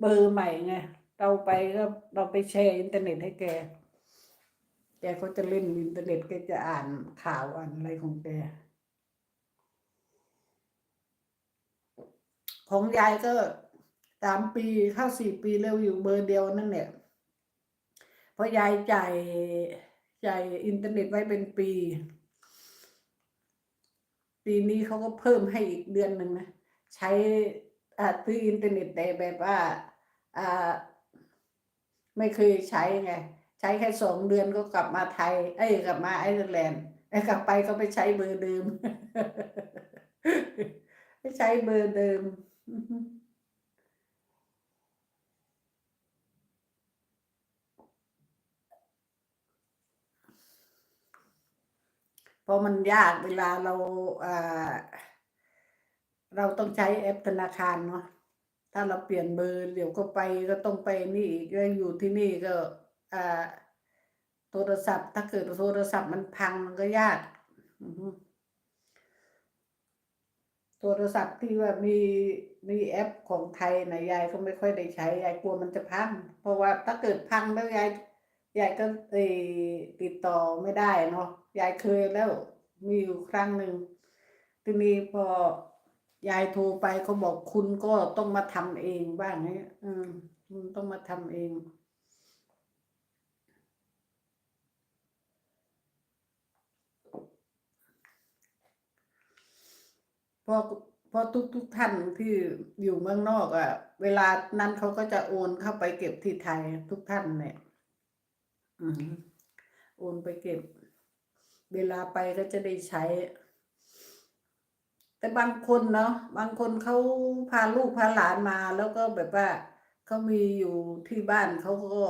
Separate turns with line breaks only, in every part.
เบอร์ใหม่ไงเราไปก็เราไปแชร์อินเทอร์เน็ตให้แก แกก็จะเล่นอินเทอร์เน็ตแกจะอ่านข่าวอ่านอะไรของแก ของยายก็สามปีเข้าสี่ปีเร็วอยู่เบอร์เดียวนั่นเนี่ยเพราะยายจ่ายจ่ายอินเทอร์เน็ตไว้เป็นปี ปีนี้เขาก็เพิ่มให้อีกเดือนหนึ่งนะ ใช้อ่าซื้ออินเทอร์เน็ตแต่แบบว่า ไม่เคยใช้ไง ใช้แค่สองเดือนก็กลับมาไทย เอ้ยกลับมาไอร์แลนด์ไอกลับไปก็ไปใช้เบอร์เดิมไปใช้เบอร์เดิมเพราะมันยากเวลาเราอ่าเราต้องใช้แอปธนาคารเนาะ ถ้าเราเปลี่ยนเบอร์เดี๋ยวก็ไปก็ต้องไปนี่อีกก็อยู่ที่นี่ก็อ่าโทรศัพท์ ถ้าเกิดโทรศัพท์มันพังมันก็ยากโทรศัพท์ที่ว่ามีมีแอปของไทยนะยายก็ไม่ค่อยได้ใช้ยายกลัวมันจะพัง เพราะว่าถ้าเกิดพังแล้วยายยายก็ติดต่อไม่ได้เนาะยายเคยแล้วมีอยู่ครั้งหนึ่งทีนี้พอ ยายโทรไปเขาบอกคุณก็ต้องมาทำเองบ้างเนี่ยอืมคุณต้องมาทำเองพราะเพราะทุกทุกท่านที่อยู่เมืองนอกอะ่ะ เวลานั้นเขาก็จะโอนเข้าไปเก็บที่ไทยทุกท่านเนี่ยอโอนไปเก็บ เวลาไปก็จะได้ใช้ แต่บางคนเนาะบางคนเขาพาลูกพาหลานมา แล้วก็แบบว่าเขามีอยู่ที่บ้านเขาก็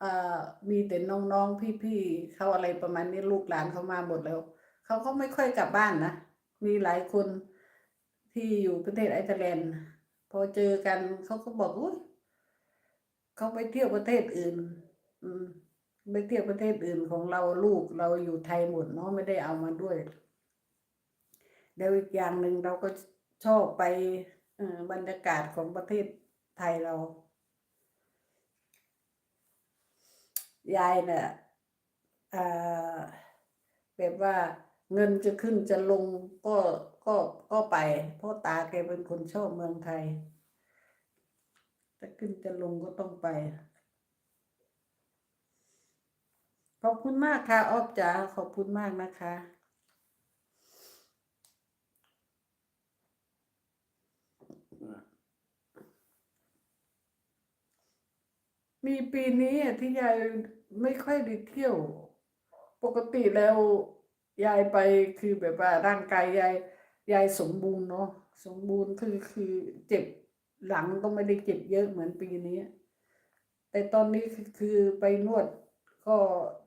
เอ่อมีแต่น้องๆพี่ๆเขาอะไรประมาณนี้ลูกหลานเขามาหมดแล้วเขาก็ไม่ค่อยกลับบ้านนะมีหลายคนที่อยู่ประเทศไอร์แลนด์พอเจอกันเขาก็บอกอุ้ยเขาไปเที่ยวประเทศอื่น อืมไปเที่ยวประเทศอื่นของเราลูกเราอยู่ไทยหมดเนาะไม่ได้เอามาด้วย แล้วอีกอย่างหนึ่งเราก็ชอบไปบรรยากาศของประเทศไทยเรา ยายเนี่ยแบบว่าเงินจะขึ้นจะลงก็ก็ก็ไป เพราะตาแกเป็นคนชอบเมืองไทยจะขึ้นจะลงก็ต้องไปขอบคุณมากค่ะออบจ๋าขอบคุณมากนะคะ มีปีนี้ที่ยายไม่ค่อยได้เที่ยว ปกติแล้วยายไปคือแบบว่าร่างกายยายยายสมบูรณ์เนาะสมบูรณ์คือคือเจ็บหลังก็ไม่ได้เจ็บเยอะเหมือนปีนี้ แต่ตอนนี้คือคือไปนวดก็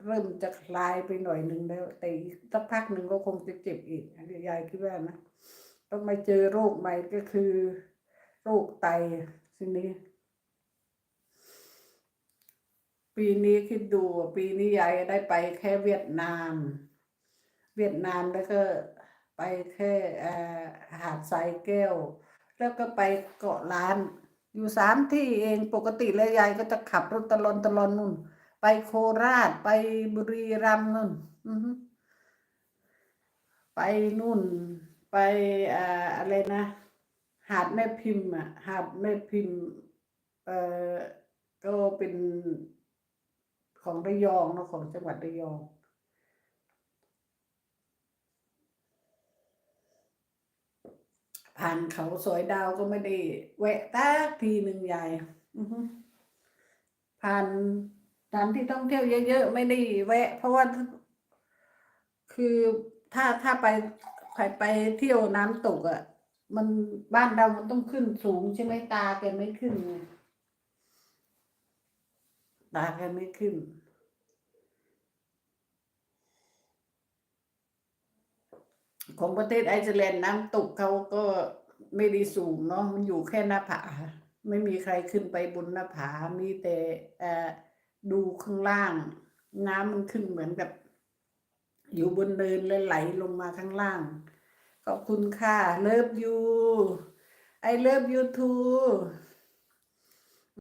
เริ่มจะคลายไปหน่อยหนึ่งแล้ว แต่อีกสักพักหนึ่งก็คงจะเจ็บอีกยายคิดว่านะต้องมาเจอโรคใหม่ก็คือ โรคไตทีนี้ ปีนี้คิดดูปีนี้ยายได้ไปแค่เวียดนาม เวียดนามแล้วก็ไปแค่หาดทรายแก้ว แล้วก็ไปเกาะล้าน อยู่สามที่เองปกติแล้วยายก็จะขับรถตะลอนตะลอนนู่น ไปโคราชไปบุรีรัมย์นู่นไปนู่น ไปอะไรนะ หาดแม่พิมพ์อะหาดแม่พิมพ์ เออก็เป็น ของระยองเนาะของจังหวัดระยอง ผ่านเขาสอยดาวก็ไม่ได้แวะตักทีหนึ่งยายอือฮึผ่านสถานที่ท่องเที่ยวเยอะๆไม่ได้แวะ เพราะว่าคือถ้าถ้าไปใครไปเที่ยวน้ำตกอะ่ะ มันบ้านเรามันต้องขึ้นสูงใช่ไหมตาแกไม่ขึ้นไง ตาแกไม่ขึ้น ของประเทศไอซ์แลนด์น้ำตกเขาก็ไม่ได้สูงเนาะมันอยู่แค่หน้าผา ไม่มีใครขึ้นไปบนหน้าผา มีแต่ดูข้างล่าง น้ำมันขึ้นเหมือนกับ อยู่บนเนินแล้วไหลลงมาข้างล่าง ขอบคุณค่ะเลิฟยูไอเลิฟยูทู